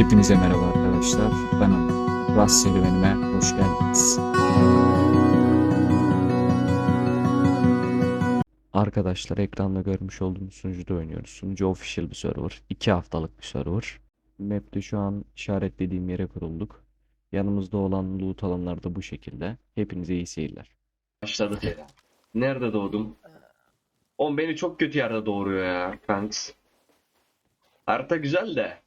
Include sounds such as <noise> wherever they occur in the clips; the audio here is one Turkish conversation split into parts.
Hepinize merhaba arkadaşlar. Ben. Rast serüvenime hoş geldiniz. Arkadaşlar ekranda görmüş olduğunuz sunucuda oynuyoruz. Sunucu official bir server. 2 haftalık bir server. Map'te şu an işaretlediğim yere kurulduk. Yanımızda olan loot alanlar da bu şekilde. Hepinize iyi seyirler. Başladı. Nerede doğdum? Oğlum beni çok kötü yerde doğuruyor ya kanks. Harita güzel de.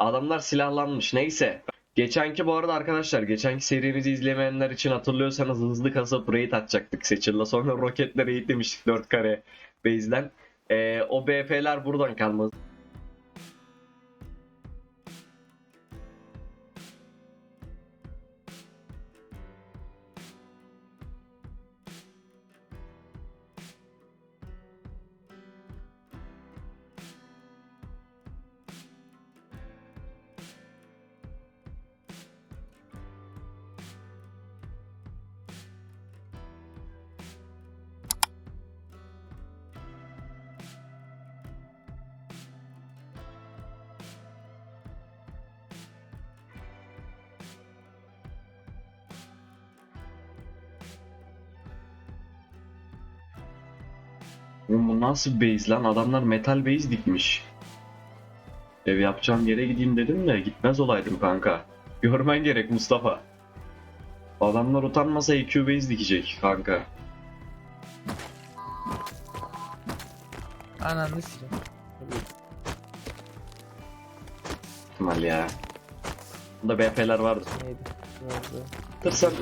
Adamlar silahlanmış. Neyse. Geçenki bu arada arkadaşlar geçenki serimizi izlemeyenler için hatırlıyorsanız hızlı kasıp raid atacaktık Seçil'le. Sonra roketle raid demiştik 4 kare base'den. Ee, o BF'ler buradan kalmaz. Oğlum bu nasıl base lan? Adamlar metal base dikmiş. Ev yapacağım yere gideyim dedim de gitmez olaydım kanka. <laughs> Görmen gerek Mustafa. Adamlar utanmasa EQ base dikecek kanka. Ananı sikeyim. ihtimal ya. Bunda BP'ler vardı. Neydi? Vardı. Tırsan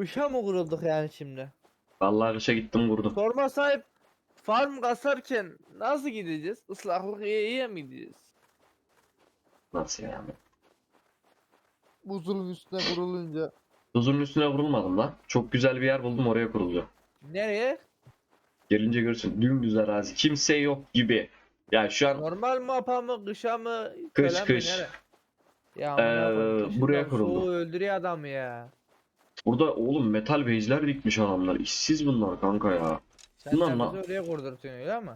Kuşa mı kurulduk yani şimdi? vallahi kışa gittim vurdum. Sorma sahip farm kasarken nasıl gideceğiz? Islaklık iyiye mi gideceğiz? Nasıl yani? Buzulun üstüne kurulunca. Tuzun üstüne vurulmadım lan. Çok güzel bir yer buldum oraya kuruldu. Nereye? Gelince görürsün dümdüz arazi. Kimse yok gibi. Yani şu an Normal mapa mı, kışa mı? Kış, köle mi, kış. nere? Ya Ee, amına koyayım, kışın buraya kuruldu. Soğuğu öldürüyor adamı ya. Burada oğlum metal base'ler dikmiş adamlar. İşsiz bunlar kanka ya. Sen lan. bizi oraya kurdurtuyorsun öyle mi?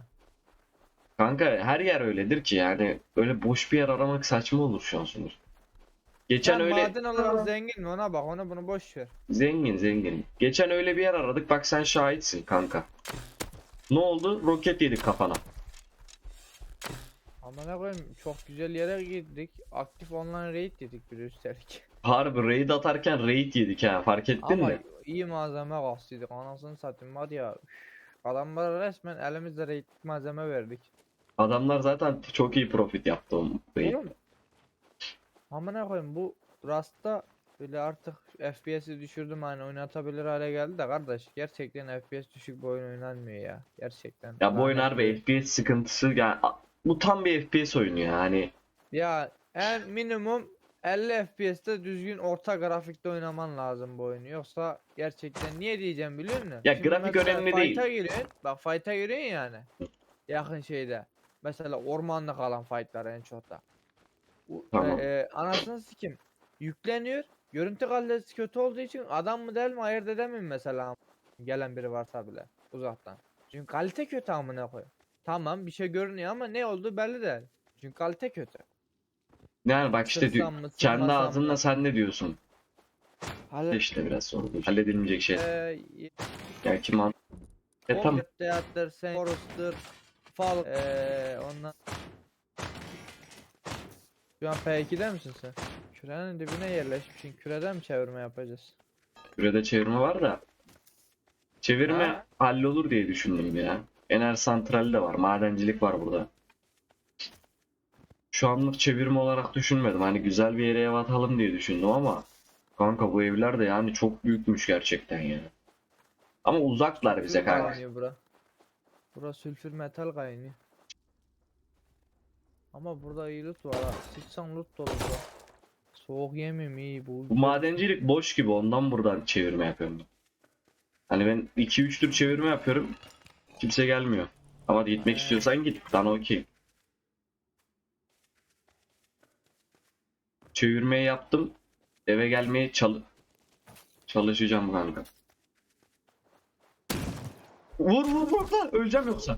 Kanka her yer öyledir ki yani öyle boş bir yer aramak saçma olur şu an sonuç. Geçen Sen öyle maden olarak zengin mi ona bak onu bunu boş ver. zengin zengin. Geçen öyle bir yer aradık bak sen şahitsin kanka. Ne oldu? Roket yedik kafana. Ama ne koyayım çok güzel yere gittik. Aktif online raid dedik bir üstelik. Harbi raid atarken raid yedik ha fark ettin Ama mi? iyi malzeme kastıydık anasını satayım var ya. Adamlara resmen elimizde raid malzeme verdik. Adamlar zaten çok iyi profit yaptı o raid. Oğlum. Ama ne koyayım bu Rust'ta böyle artık FPS'i düşürdüm hani oynatabilir hale geldi de kardeş gerçekten FPS düşük bir oyun oynanmıyor ya gerçekten. Ya bu oyun Lanet harbi oyun. FPS sıkıntısı yani bu tam bir FPS oyunu yani. Ya en minimum 50 FPS'te düzgün orta grafikte oynaman lazım bu oyunu. Yoksa gerçekten niye diyeceğim biliyor musun? Ya Şimdi grafik önemli değil. fight'a giriyorsun. Bak fight'a giriyorsun yani. Yakın şeyde. Mesela ormanda kalan fight'lar en çok da. U- Tamam. e, e, anasını sikim. Yükleniyor. Görüntü kalitesi kötü olduğu için adam mı değil mi ayırt edemiyorum mesela. Gelen biri varsa bile uzaktan. Çünkü kalite kötü amına koyayım. Tamam bir şey görünüyor ama ne olduğu belli değil. Çünkü kalite kötü. Yani bak işte Sırsam mı, kendi sırmasam ağzınla mı? sen ne diyorsun? Hala İşte biraz sonra halledilmeyecek şey. Eee, Ya kim an... E tamam. Theater, Saint Forrester, Fall, eee ondan. Şu an P2'de misin sen? Kürenin dibine yerleşmişsin. Küreden mi çevirme yapacağız? Kürede çevirme var da. Çevirme Ha? hallolur diye düşündüm ya. Enerji santrali de var. Madencilik var burada. Şu anlık çevirme olarak düşünmedim. Hani güzel bir yere ev atalım diye düşündüm ama kanka bu evler de yani çok büyükmüş gerçekten ya. Ama uzaklar bize Sülfür kanka. kaynıyor bura. Bura sülfür metal kaynıyor. Ama burada iyi loot var ha. Sıçsan loot dolu bu. Soğuk yemim iyi bu. Bu madencilik boş gibi ondan buradan çevirme yapıyorum. ben. Hani ben 2-3 tur çevirme yapıyorum. Kimse gelmiyor. Ama gitmek istiyorsan git. Ben okey. Çevirmeyi yaptım. Eve gelmeye çalı çalışacağım kanka. Vur vur vur lan öleceğim yoksa.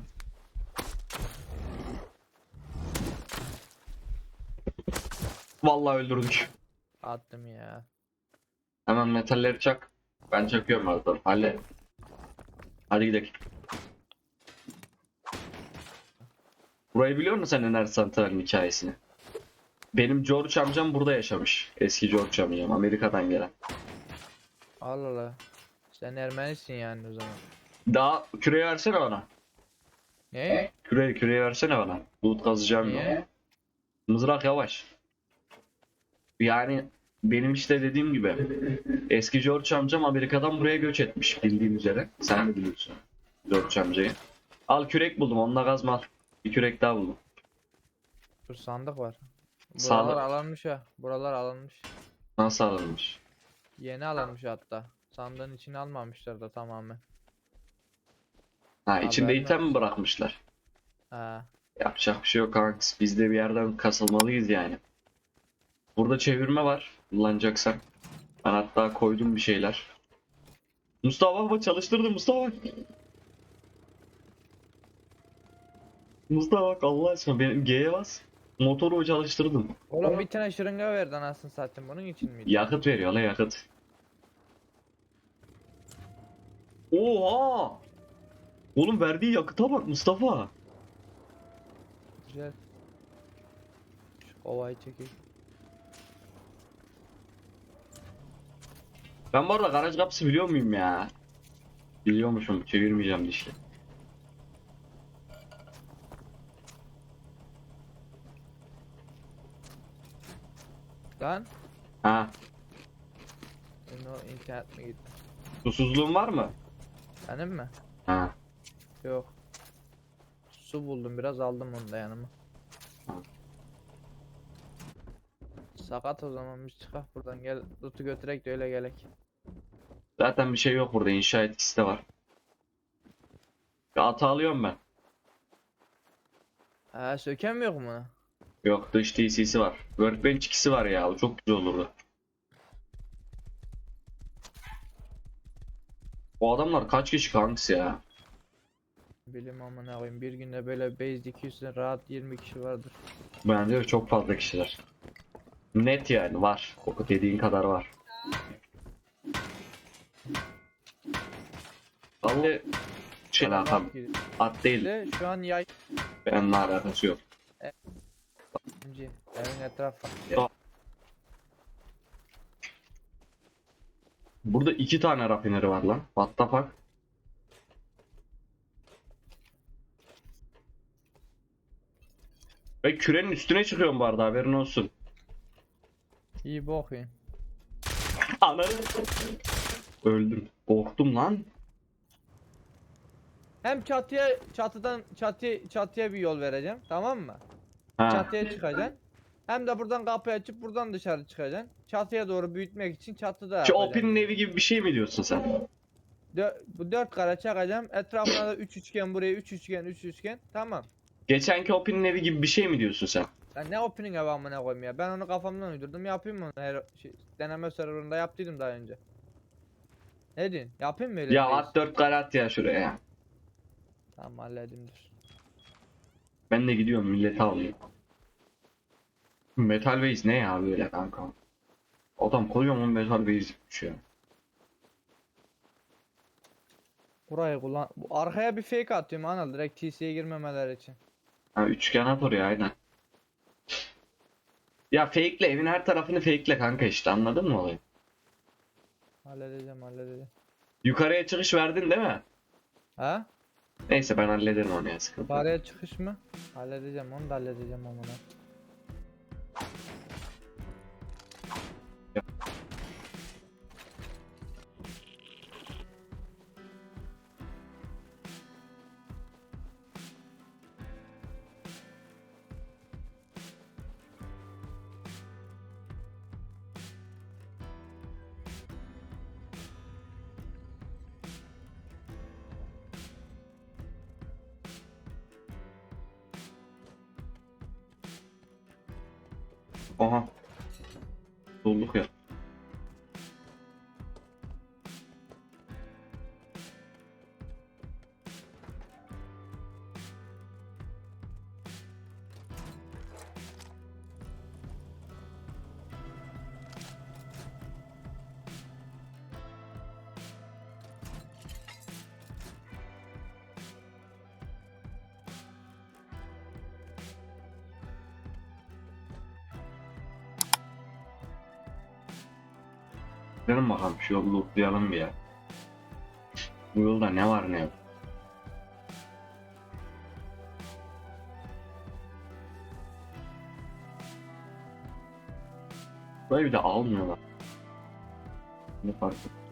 Vallahi öldürdük. Attım ya. Hemen metalleri çak. Ben çakıyorum arada. Halle. Hadi gidelim. Burayı biliyor musun sen Enerji Santral'in hikayesini? Benim George amcam burada yaşamış. Eski George amcam. Amerika'dan gelen. Allah Allah. Sen Ermenisin yani o zaman. Daha küreği versene bana. Ne? Küreği, küreği versene bana. Loot kazacağım ya. Mızrak yavaş. Yani benim işte dediğim gibi eski George amcam Amerika'dan buraya göç etmiş bildiğin üzere. Sen de biliyorsun George amcayı. Al kürek buldum onunla kazma al. Bir kürek daha buldum. Dur sandık var. Buralar alınmış ha. Buralar alınmış. Nasıl alınmış? Yeni alınmış hatta. Sandığın içine almamışlar da tamamen. Ha içinde Haberin item mi bırakmışlar? Ha. Yapacak bir şey yok kanks. Biz de bir yerden kasılmalıyız yani. Burada çevirme var. Kullanacaksak. Ben hatta koydum bir şeyler. Mustafa bak çalıştırdım Mustafa. Mustafa bak Allah aşkına benim G'ye bas. Motoru çalıştırdım. Oğlum bir tane şırınga verdi anasını satayım bunun için miydi? Yakıt veriyor la yakıt. Oha! Oğlum verdiği yakıta bak Mustafa. Güzel. Şu kovayı çekeyim. Ben bu arada garaj kapısı biliyor muyum ya? Biliyormuşum. Çevirmeyeceğim dişli. Lan. Ha. Senin o internet mi gitti? Susuzluğun var mı? Benim mi? Ha. Yok. Su buldum biraz aldım onu da yanıma. Sakat o zaman biz çıkak buradan gel loot'u götürek de öyle gelek. Zaten bir şey yok burada. İnşa etkisi de var. Ya atı alıyorum ben. Ha söken mi yok mu? Yok dış TC'si var. Workbench ikisi var ya. O çok güzel olurdu. O adamlar kaç kişi kanks ya? Bilim amına koyayım bir günde böyle base 200'den rahat 20 kişi vardır. Bence de çok fazla kişiler. Net yani var. O dediğin kadar var. Vallahi şey alakam at değil. de şu an yay Benimle alakası yok. Şimdi evin etrafı. Burada iki tane rafineri var lan. What the fuck? Ve kürenin üstüne çıkıyorum bu arada haberin olsun. İyi yiyin. Ananı. Öldüm. Korktum lan. Hem çatıya çatıdan çatıya çatıya bir yol vereceğim tamam mı? Ha. Çatıya çıkacaksın. Hem de buradan kapıyı açıp buradan dışarı çıkacaksın. Çatıya doğru büyütmek için çatıda Şu yapacaksın. Opin'in evi gibi bir şey mi diyorsun sen? Dö- bu dört kare çakacağım. Etrafına da üç üçgen buraya üç üçgen üç üçgen. Tamam. Geçenki Opin'in evi gibi bir şey mi diyorsun sen? Lan ne opening evi amına koyayım ya. Ben onu kafamdan uydurdum. Yapayım mı onu? Her şey, deneme serverında yaptıydım daha önce. Ne diyorsun? Yapayım mı öyle Ya bir şey? at 4 kare at ya şuraya. Tamam halledeyim dur. Ben de gidiyorum milleti alayım. Metal base ne ya böyle kanka? Adam kocaman metal base yapmış ya. Burayı kullan. Bu arkaya bir fake atıyorum Anıl direkt TC'ye girmemeler için. Ha üçgen at oraya aynen. Ya fake'le evin her tarafını fake'le kanka işte anladın mı olayı? Halledeceğim halledeceğim. Yukarıya çıkış verdin değil mi? Ha? Neyse ben hallederim onu ya sıkıntı. yok. Yukarıya çıkış mı? Halledeceğim onu da halledeceğim amına. Aha. Dolduk ya. Gidelim bakalım şu yolu lootlayalım bir ya. Bu yolda ne var ne yok. Burayı bir de almıyorlar. Ne fark et-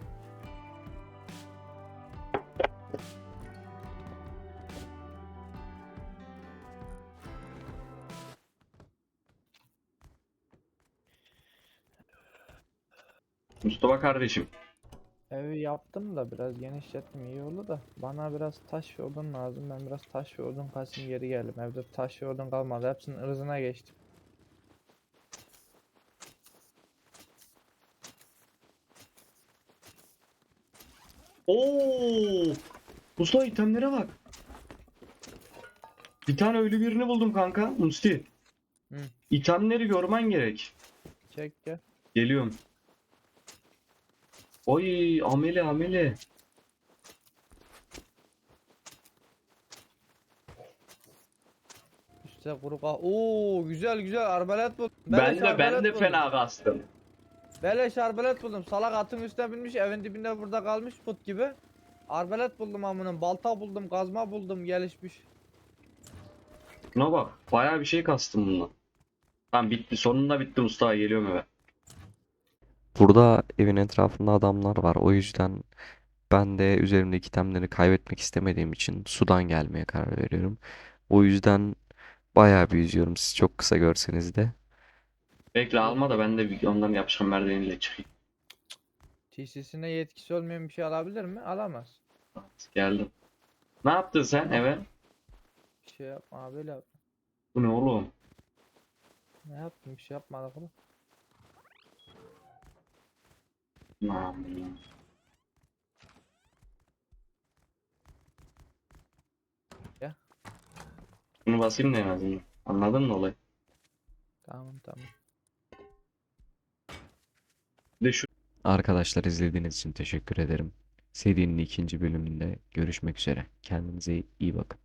Mustafa kardeşim. Evi yaptım da biraz genişlettim iyi oldu da bana biraz taş ve odun lazım. Ben biraz taş ve odun kasayım geri geldim. Evde taş ve odun kalmadı. Hepsinin ırzına geçtim. Oo! Mustafa itemlere bak. Bir tane ölü birini buldum kanka. Musti. Hı. İtemleri görmen gerek. Çek gel. Geliyorum. Oy amele amele. Üste kuru kah. Oo güzel güzel arbalet buldum. Ben de ben de fena kastım. Beleş arbalet buldum. Salak atın üstüne binmiş evin dibinde burada kalmış put gibi. Arbalet buldum amının. Balta buldum, kazma buldum gelişmiş. Buna bak. Bayağı bir şey kastım bununla. Tamam bitti. Sonunda bitti Mustafa. Geliyorum eve. Burada evin etrafında adamlar var. O yüzden ben de üzerimdeki itemleri kaybetmek istemediğim için sudan gelmeye karar veriyorum. O yüzden bayağı bir yüzüyorum. Siz çok kısa görseniz de. Bekle alma da ben de bir ondan yapışkan merdiveniyle çıkayım. TC'sine yetkisi olmayan bir şey alabilir mi? Alamaz. Geldim. Ne yaptın sen eve? Bir şey yapma abi öyle yap. Bu ne oğlum? Ne yaptım bir şey yapmadık oğlum. Aman. Ya. Bunu basayım da en azından. Anladın mı olayı? Tamam tamam. Bir de şu Arkadaşlar izlediğiniz için teşekkür ederim. Serinin ikinci bölümünde görüşmek üzere. Kendinize iyi bakın.